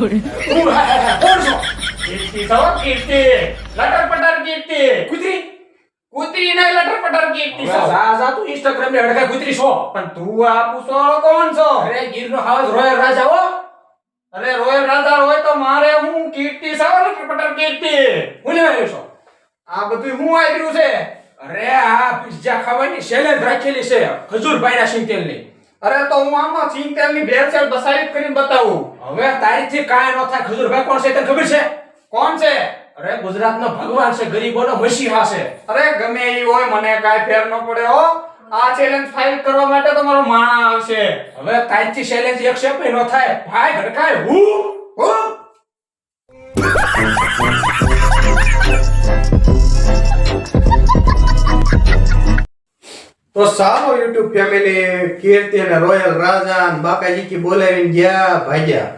હા, કોણ છો કીર્તિ છો કીર્તિ લટર પટર કીર્તિ કૂતરી કૂતરી નહીં લટર પટર કીર્તિ છો જા જા તું ઇન્સ્ટાગ્રામની અડકા કૂતરી છો પણ તું આ પૂછો કોણ છો અરે ગીર નો રોયલ રાજા હો અરે રોયલ રાજા હોય તો મારે હું કીર્તિ છો લટર પટર કીર્તિ હું લેવા આવ્યો છો આ બધું હું આવ્યું છે અરે આ પિઝા ખાવાની સેલેન્ડ રાખેલી છે ખજૂર ના સિંગતેલની અરે તો હું આમાં સિંગતેલની ભેળસેળ બસાવી કરીને બતાવું. હવે તારીથી કાય ન થાય ખજુરભાઈ કોણ છે તને ખબર છે? કોણ છે? અરે ગુજરાતનો ભગવાન છે ગરીબોનો મસીહા છે. અરે ગમે એ હોય મને કાય ફેર ન પડે હો. આ ચેલેન્જ ફાઇલ કરવા માટે તમારો મારો માણા આવશે. હવે તારીથી ચેલેન્જ એક શેપ ન થાય. ભાઈ ઘડકાય. હું? હું? તો સારો યુટ્યુબ ફેમિલી કીર્તિ અને રોયલ રાજા અને બાકાજી કી બોલાવીને ગયા ભાગ્યા.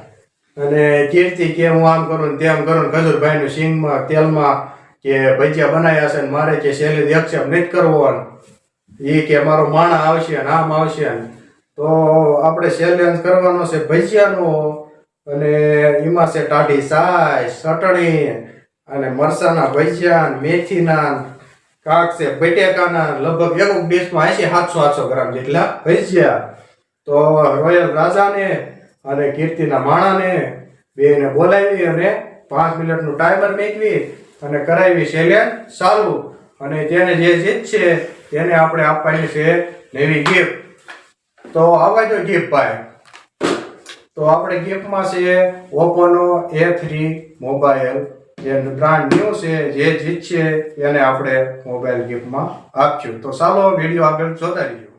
અને કીર્તિ કે હું આમ કરું તેમ કરું ખજૂરભાઈ નું સિંગમાં, તેલમાં કે ભજીયા બનાવ્યા છે ને મારે કે સેલેરી એક્સેપ્ટ નથી કરવો એ કે મારો માણા આવશે આમ આવશે તો આપણે ચેલેન્જ કરવાનો છે ભજીયાનો. અને એમાં છે ટાઢી સાય, ચટણી અને મરસાના ભજીયા મેથીના કાક છે, બટેકાના લગભગ એક દેશમાં એસી સાતસો, આઠસો ગ્રામ જેટલા ભજીયા તો રોયલ રાજાને અને કીર્તિના માણાને બેને બોલાવી અને પાંચ મિનિટનું ટાઈમર મેકવી અને કરાવી સેલેન ચાલુ અને તેને જે જીતશે તેને આપણે આપવાની છે નવી ગિફ્ટ તો આવા જો ગિફ્ટ ભાઈ. તો આપણે ગિફ્ટમાં છે ઓપોનો એ થ્રી મોબાઈલ જે બ્રાન્ડ ન્યૂ છે જે જીતશે એને આપણે મોબાઈલ ગિફ્ટમાં આપશું તો ચાલો વિડીયો આગળ જોતા રહીજો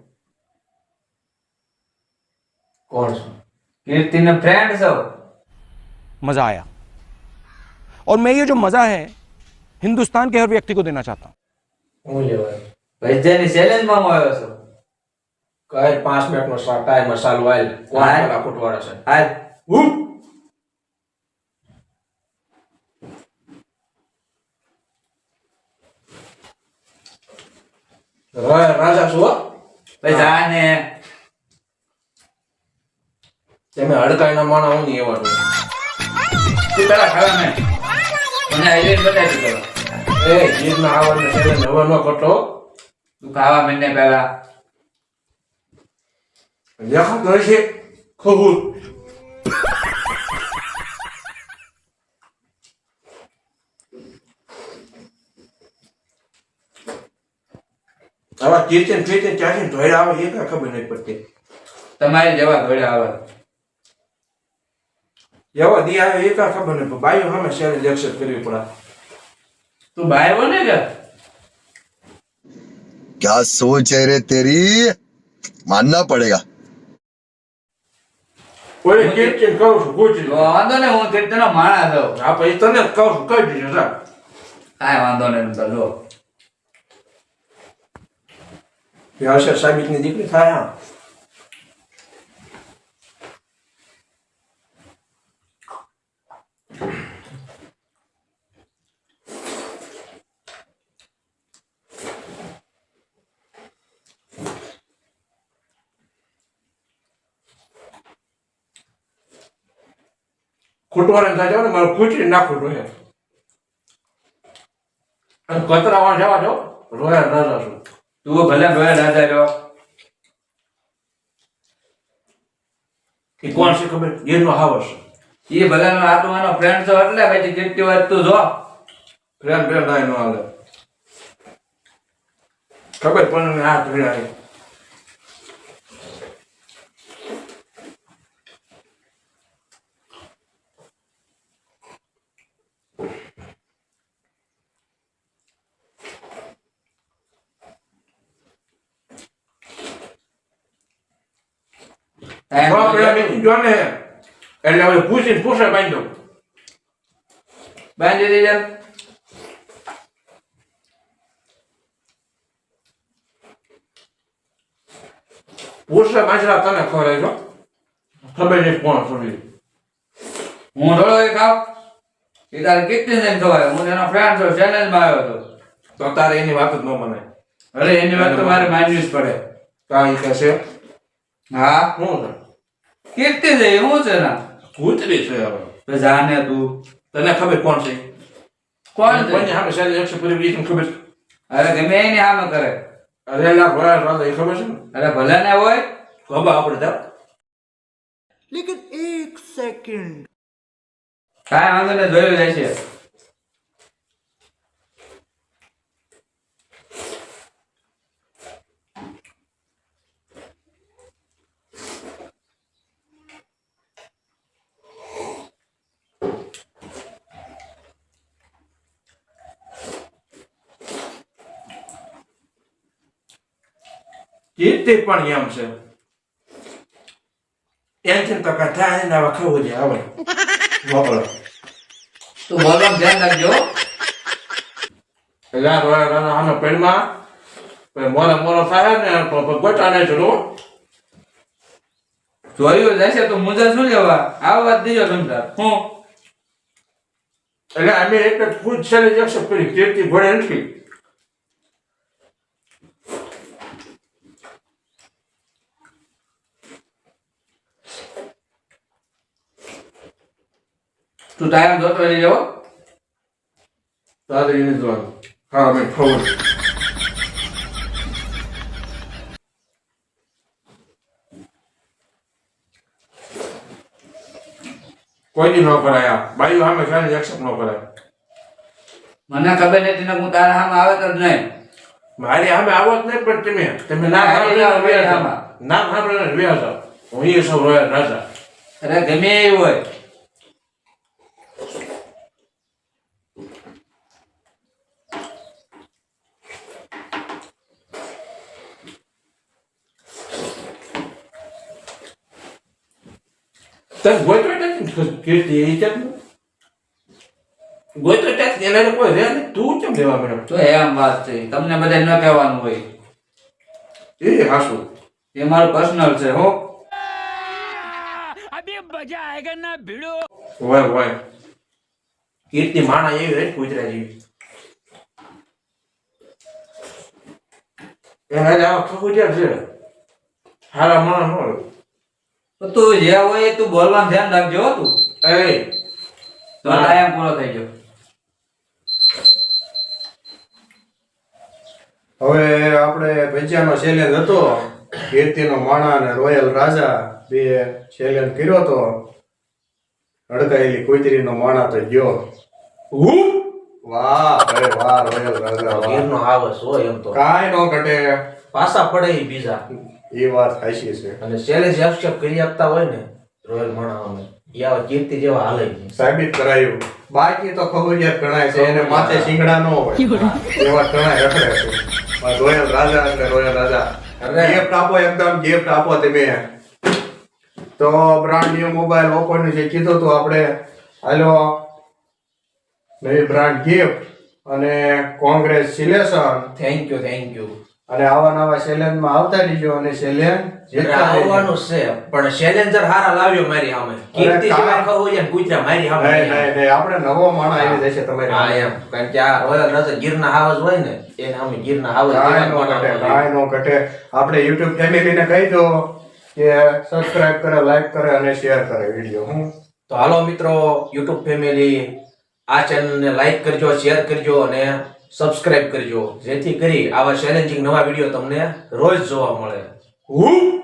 કોણ છો કીર્તિનો ફ્રેન્ડ છો मज़ा आया और मैं ये जो मज़ा है हिंदुस्तान के हर व्यक्ति को देना चाहता हूँ હું લેવાય ભજીયાની ચેલેન્જમાં હું આવ્યો છું કઈ પાંચ મિનિટનો ટાઈમર ચાલુ આવેલ કોણ હા. પેલા ફૂટવાળા છે હાલ હું રાજા છો ભાઈ જા ને. તમે હડકાઈના માણા હું નહીં એવા. તું પેલા ખાવા મેં મને હાઈલાઈટ બતાવી દો એ ગીરના આવડને ચેલેન્જ હવે ન કરતો તું ખાવા મને પેલા. દેખાતો હશે ખબર આવા કીર્તન કીર્તન ક્યાંથી ધોઈ આવે એ કાંઈ ખબર નહીં પડતી તમારી જેવા ઘોડે આવે એવા દી આવે એ કાંઈ ખબર નહીં પડે બાયું સામે શેર એક્સેપ્ટ કરવી પડે તું બહાર હો ને કે क्या सोच है रे तेरी मानना पड़ेगा કોઈ કીર્તન કહું છું ગુજરી તો વાંધો ને હું કીર્તનનો માણસ છું આ પછી તને જ કહું છું કહી દીધું જા કાંઈ વાંધો નહીં તો વ્યવસાય સાબિતની દીકરી થાય આમ. ખૂટવાને થાય ને મારે ખૂટી નાખવું રોયા અને કચરામાં જવા રોયા ના છું. તું ભલે ભલે રાજા રહ્યો એ કોણ છે ખબર? ગીરનો હાવસ એ ભલે નો આત્માનો ફ્રેન્ડ છો એટલે પછી કીર્તિ વાત તું જો. ફ્રેન્ડ નાય નો હાલે. ખબર? પણ હાથ ભીડાય ટાઈમ પેલા મેં જો ને એટલે હવે પૂછીને પૂછે બાંધ્યો બાંધી દીધા પૂછે બાંધરા તને ખબર છો ખબર નહીં કોણ છોડી હું થોડો એ ખાવ એ તારે કેટલી ને ખવાય હું એનો ફ્રેન્ડ છું ચેલેન્જમાં આવ્યો હતો. તો તારે એની વાત જ ન મને. અરે એની વાત તો મારે માનવી જ પડે. કાંઈ કે છે હા શું છે? હું છે છે ના? કૂતરી છે હવે. તો જાને તું. તને ખબર કોણ છે? કોણ છે? કોની સામે ચેલેન્જ એક્સેપ્ટ કરી એ તને ખબર અરે ગમે એની સામે કરે. અરે લા ભરા રાજા એ ખબર છે અરે ભલે ને હોય. ખબર આપણે તાર કાંઈ વાંધો ને જોયું જશે તે પણ એમ છે? એનથી તો કથા થાય ને આવા ખાવું છે આવે મોકલો તો બોલવાનું ધ્યાન રાખજો. હો. એટલે આ આનો પેડમાં પણ મોરા મોરો થાય ને પ- પ- ગોટા નહીં ચડવો જોયું જશે તો મુજબ શું લેવા? આ વાત દીજો તમતાર હું? એટલે અમે એક ફૂડ એક્સેપ્ટ કરી કીર્તિ ભળે નથી. તું તારા જોતો વળી જાઓ તારે એને જોવાનું. હા અમે ખબર કોઈ ન કરાય આ. બાઈઓ સામે ખાલી એક્સેપ્ટ ન કરાય. મને ખબર નથી ને હું તારા સામે આવે તો જ નહીં. મારી સામે આવો જ નહીં પણ તમે. તમે ના હા, ના એટલે વ્યા આમાં. નામ સાંભળીને વ્યા હું એ સૌ રાજા. અરે ગમે એ હોય. તને ગોઈતો એ કેમ ગોઈતો ટેક્સ એને કોઈ રે તું કેમ લેવા મેડમ તો એમ વાત છે. તમને બધા ન કહેવાનું હોય. એ હાસુ. એ મારું પર્સનલ છે હો. હોય હોય કીર્તિ માણા એવી રહી કુતરા જેવી. એ જ આવા ખખુજ્યા છે. હારા માણા હોય. તો તું જે હોય તું બોલવાનું ધ્યાન રાખજો તું. એ તો ટાઈમ પૂરો થઈ ગયો. હવે આપણે ભજીયાનો ચેલેન્જ હતો. કીર્તિનો માણા અને રોયલ રાજા બે ચેલેન્જ કર્યો હતો. કોઈતરી નો માણા તો ગયો. હું? વાહ અરે વાહ રોયલ રાજા ગીર ગીરનો આવસ હોય એમ તો. કાઈ નો ઘટે. પાસા પડે બીજા. એ વાત સાચી છે. અને શૈલેષ એક્સેપ્ટ કરી આપતા હોય ને રોયલ માણા અમે ઈ કીર્તિ જેવા હાલે સાબિત કરાયું. બાકી તો ખબરિયાત ગણાય છે એને માથે શિંગડા ન હોય. એવા ગણાય રખડે છે. રોયલ રાજા એટલે રોયલ રાજા. ગિફ્ટ આપો એકદમ ગિફ્ટ આપો તમે. તો બ્રાન્ડ ન્યુ મોબાઈલ ઓપ્પો નું જે કીધું તો આપણે હાલો. નવી બ્રાન્ડ ગિફ્ટ અને congratulations thank you thank you અને આવા નવા ચેલેન્જમાં આવતા રહીજો અને ચેલેન્જ આવવાનું છે પણ ચેલેન્જર હારા લાવ્યો મારી સામે. કીર્તિ જેવા કહું છે ને કૂતરા મારી સામે. નહીં નહીં નહીં આપણે નવો માણસ આવી જશે તમારી હા એમ. કારણ કે આ રોયલ રસ ગીરના હાવજ હોય ને એને અમે ગીરના હાવજ કાંઈ નો બનાવવા કાંઈ નો ઘટે. આપણે યુટ્યુબ ફેમિલીને કહી દો કે સબસ્ક્રાઇબ કરે લાઈક કરે અને શેર કરે વીડિયો હું. તો હાલો મિત્રો યુટ્યુબ ફેમિલી આ ચેનલને લાઈક કરજો શેર કરજો અને સબસ્ક્રાઇબ કરજો. જેથી કરી આવા ચેલેન્જિંગ નવા વીડિયો તમને રોજ જોવા મળે. હું